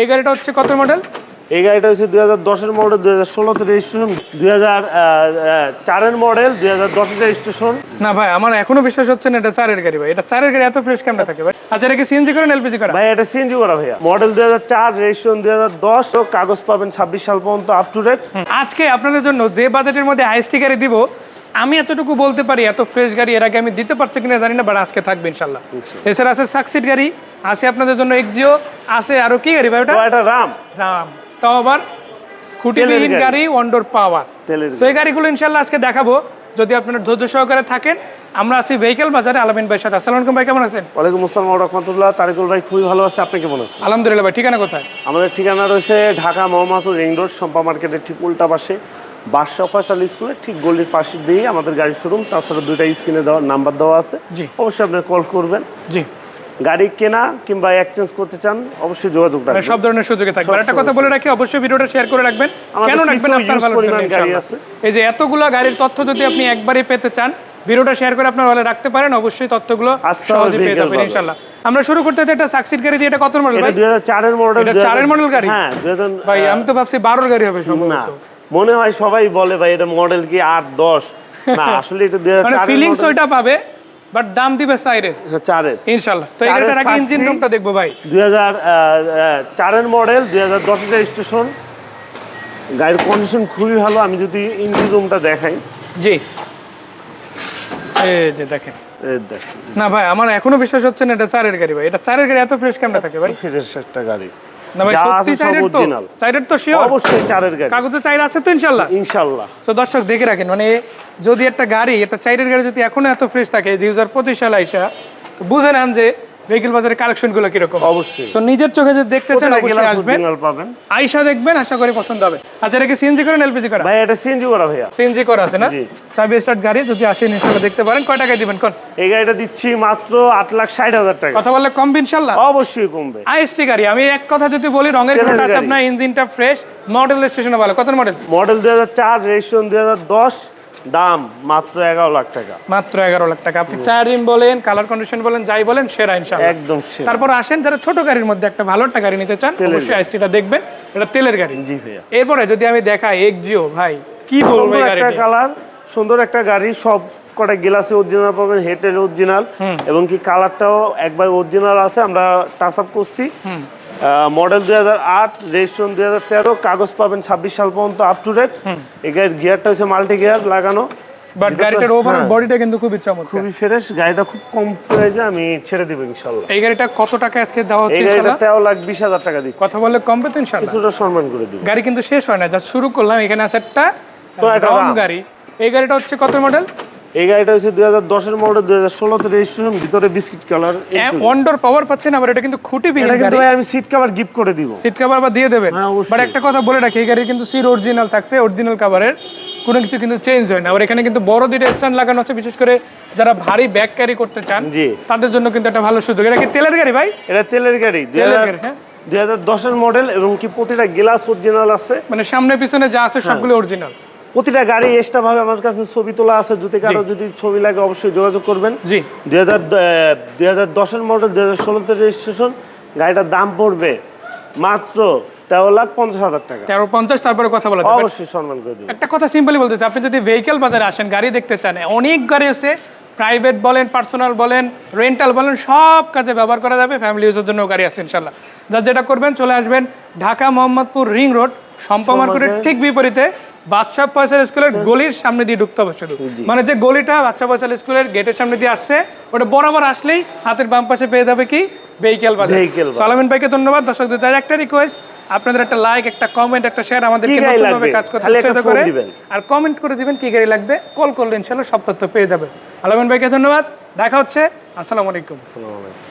এই গাড়িটা হচ্ছে কত মডেল? এই গাড়িটা হচ্ছে দুই হাজার দশের মডেল দুই হাজার ষোলোতে রেজিস্ট্রেশন দুই হাজার চারের মডেল দুই হাজার দশের রেজিস্ট্রেশন না ভাই আমার এখনও বিশ্বাস হচ্ছে না এটা চারের গাড়ি ভাই। এটা চারের গাড়ি এত ফ্রেশ কেমন থাকে ভাই। আচ্ছা এটা কি সিএনজি করেন এলপিজি করা ভাই এটা সিএনজি করা ভাইয়া। মডেল দুই হাজার চার রেজিস্ট্রেশন দুই হাজার দশ কাগজ পাবেন ছাব্বিশ সাল পর্যন্ত আপ টু ডেট আজকে আপনাদের জন্য যে বাজেটের মধ্যে হাইস্টি গাড়ি দিব আমি এতটুকু বলতে পারি এত ফ্রেশ গাড়ি এর আগে আমি দিতে পারছি কিনা জানি না বাট আজকে থাকবে ইনশাল্লাহ এছাড়া আছে সাকসিড গাড়ি আছে আপনাদের জন্য এক্সিও আছে আরও কি গাড়ি ভাই ওটা? এটা রাম রাম তাও আবার স্কুটি তেলের বিহীন গাড়ি। ওয়ান্ডোর পাওয়ার তো এই গাড়িগুলো ইনশাল্লাহ আজকে দেখাবো। যদি আপনারা ধৈর্য সহকারে থাকেন আমরা আছি ভেহিকেল বাজারে আলামিন ভাইয়ের সাথে। আসসালামু আলাইকুম ভাই কেমন আছেন? ওয়ালাইকুম আসসালাম রহমতুল্লাহ। তারিকুল ভাই খুবই ভালো আছে আপনি কেমন আছেন? আলহামদুলিল্লাহ ভাই ঠিকানা কোথায়? আমাদের ঠিকানা রয়েছে ঢাকা মোহাম্মদপুর রিং রোড সম্পা মার্কেটের ঠিক উল্টা পাশে। বাদশাহ ফয়সাল স্কুলের ঠিক গলির পাশে দিয়ে আমাদের গাড়ির শোরুম তাছাড়া দুইটা স্ক্রিনে দেওয়া নাম্বার দেওয়া আছে। জি। অবশ্যই আপনি কল করবেন। জি। গাড়ি কেনা কিংবা এক্সচেঞ্জ করতে চান অবশ্যই যোগাযোগ মানে রাখবেন। সব ধরনের সুযোগে থাকবে। একটা কথা বলে রাখি অবশ্যই ভিডিওটা শেয়ার করে রাখবেন। কেন রাখবেন আপনার ভালো পরিমাণ গাড়ি আছে। এই যে এতগুলো গাড়ির তথ্য যদি আপনি একবারে পেতে চান ভিডিওটা শেয়ার করে আপনার হলে রাখতে পারেন। অবশ্যই তথ্যগুলো আজকে সহজে পেয়ে যাবেন ইনশাআল্লাহ। আমরা শুরু করতে একটা সাকসিড গাড়ি দিয়ে। এটা কত মডেল ভাই? দুই হাজার চারের মডেল এটা চারের মডেল গাড়ি? হ্যাঁ ভাই আমি তো ভাবছি বারোর গাড়ি হবে সম্ভবত। মনে হয় সবাই বলে ভাই এটা মডেল কি আট দশ? না আসলে এটা হাজার মানে ফিলিংস ওইটা পাবে বাট দাম দিবে সাইডে হ্যাঁ, চারের। ইনশাআল্লাহ তো চারের গাড়িটার আগে ইঞ্জিন রুমটা দেখব ভাই। দুই হাজার চারের মডেল দুই হাজার দশের রেজিস্ট্রেশন গাড়ির কন্ডিশন খুবই ভালো। আমি যদি ইঞ্জিন রুমটা দেখাই। জি। এই যে দেখেন। না ভাই আমার এখনও বিশ্বাস হচ্ছে না এটা চারের গাড়ি ভাই। এটা চারের গাড়ি এত ফ্রেশ কেমন থাকে ভাই? ফ্রেশ একটা গাড়ি। না ভাই সত্যি চাইরের তো? original। চাইরের তো শিওর অবশ্যই চারের গাড়ি। কাগজে চাইর আছে তো ইনশাল্লাহ? ইনশাল্লাহ। তো দর্শক দেখে রাখেন মানে যদি একটা গাড়ি একটা চাইরের গাড়ি যদি এখনও এত ফ্রেশ থাকে দুই হাজার পঁচিশ সালে আইসা বুঝে নেন যে ভেহিকেল বাজারের কালেকশনগুলো কীরকম? অবশ্যই। তো নিজের চোখে যদি দেখতে চান অবশ্যই আসবেন। পাবেন? আইসা দেখবেন আশা করি পছন্দ হবে। আচ্ছা এটা কি সিএনজি করেন এলপিজি করা? ভাই এটা সিএনজি করা ভাইয়া। সিএনজি করা আছে না? চাবি স্টার্ট গাড়ি যদি আসেন ইনশাল্লাহ দেখতে পারেন। কয় টাকায় দিবেন কোন? এই গাড়িটা দিচ্ছি মাত্র আট লাখ ষাট হাজার টাকা। কথা বললে কম ইনশাল্লাহ? অবশ্যই কমবে। আইএসটি গাড়ি আমি এক কথা যদি বলি রঙের টাচ গাড়ি। আপনার ইঞ্জিনটা ফ্রেশ মডেল স্টেশনে ভালো। কত মডেল মডেল দুই হাজার চার রেজিস্ট্রেশন দুই হাজার দশ দাম মাত্র এগারো লাখ টাকা। মাত্র এগারো লাখ টাকা। আপনি টায়ারিং বলেন কালার কন্ডিশন বলেন যাই বলেন সেরা ইনশাল্লাহ একদম তারপর আসেন যারা ছোট গাড়ির মধ্যে একটা ভালো একটা গাড়ি নিতে চান অবশ্যই আইএসটিটা দেখবেন। এটা তেলের গাড়ি। জি ভাইয়া। এরপরে যদি আমি দেখাই এক্সিও ভাই কি বলব একটা কালার সুন্দর একটা গাড়ি সব কটা গ্লাসে অরিজিনাল পাবেন হেডের অরিজিনাল এবং কি কালারটাও একবার অরিজিনাল আছে আমরা টাচ আপ করছি। মডেল দুই হাজার আট রেজিস্ট্রেশন দুই হাজার তেরো কাগজ পাবেন ছাব্বিশ সাল পর্যন্ত আপ টু ডেট এই গাড়ির গিয়ারটা হচ্ছে মাল্টি গিয়ার লাগানো বাট গাড়িটার ওভারঅল হ্যাঁ, বডিটা কিন্তু খুবই চমৎকার খুবই ফ্রেশ গাড়িটা খুব কম আমি ছেড়ে দেবো এই গাড়িটা কত টাকা আজকে দেওয়া হচ্ছে এই গাড়িটা লাখ হাজার টাকা দিচ্ছি। কথা বললে কমবে তো ইনশাল্লাহ। কিছুটা সম্মান করে দিব। গাড়ি কিন্তু শেষ হয় না যা শুরু করলাম এখানে আছে একটা গাড়ি। এই গাড়িটা হচ্ছে কত মডেল এই গাড়িটা হচ্ছে দুই হাজার দশের মডেল দুই হাজার ষোলোতে রেজিস্ট্রেশন ভিতরে বিস্কিট কালার ওয়ান্ডোর পাওয়ার পাচ্ছেন আবার এটা কিন্তু খুঁটি এটা কিন্তু ভাই আমি সিট কভার গিফট করে দিব। সিট কভার বা দিয়ে দেবেন। হ্যাঁ, বাট একটা কথা বলে রাখি এই গাড়ি কিন্তু সিট অরিজিনাল থাকছে অরিজিনাল কভারের কোনো কিছু কিন্তু চেঞ্জ হয় না। আবার এখানে কিন্তু বড় দুইটা স্ট্যান্ড লাগানো আছে বিশেষ করে যারা ভারী ব্যাগ ক্যারি করতে চান জি। তাদের জন্য কিন্তু একটা ভালো সুযোগ। এটা কি তেলের গাড়ি ভাই? এটা তেলের গাড়ি দুই তেলের হাজার গাড়ি হ্যাঁ। দুই হাজার দশের মডেল এবং কি প্রতিটা গ্লাস অরিজিনাল আছে? মানে সামনে পিছনে যা হ্যাঁ। আছে সবগুলো অরিজিনাল প্রতিটা গাড়ি এক্সট্রা ভাবে আমার কাছে ছবি তোলা আছে যদি কারও যদি ছবি লাগে অবশ্যই যোগাযোগ করবেন। জি। দুই হাজার দুই হাজার দশের মডেল দুই হাজার ষোলোতে রেজিস্ট্রেশন গাড়িটার দাম পড়বে মাত্র তেরো লাখ পঞ্চাশ হাজার টাকা। তেরো পঞ্চাশ তারপরে কথা বলা অবশ্যই সম্মান করে দেবো একটা কথা সিম্পলি বলতে চাই আপনি যদি ভেহিকেল বাজারে আসেন গাড়ি দেখতে চান অনেক গাড়ি আছে প্রাইভেট বলেন পার্সোনাল বলেন রেন্টাল বলেন সব কাজে ব্যবহার করা যাবে ফ্যামিলি ইউজের জন্য গাড়ি আছে ইনশাল্লাহ যার যেটা করবেন চলে আসবেন ঢাকা মোহাম্মদপুর রিং রোড সম্পা মার্কেটের ঠিক বিপরীতে বাদশাহ পয়সার স্কুলের গলির সামনে দিয়ে ঢুকতে হবে শুধু। মানে যে গলিটা বাদশাহ পয়সার স্কুলের গেটের সামনে দিয়ে আসছে ওটা বরাবর আসলেই হাতের বাম পাশে পেয়ে যাবে কি? ভেহিকেল বাজার। সালামিন ভাইকে ধন্যবাদ। দর্শকদের তার একটা রিকোয়েস্ট আপনাদের একটা লাইক একটা কমেন্ট একটা শেয়ার আমাদেরকে কি নতুনভাবে কাজ করতে উৎসাহিত করে। আর কমেন্ট করে দিবেন কি গাড়ি লাগবে। কল করলে ইনশাল্লাহ সব তথ্য পেয়ে যাবেন। আলমিন ভাইকে ধন্যবাদ। দেখা হচ্ছে। আসসালামু আলাইকুম। আসসালামু আলাইকুম।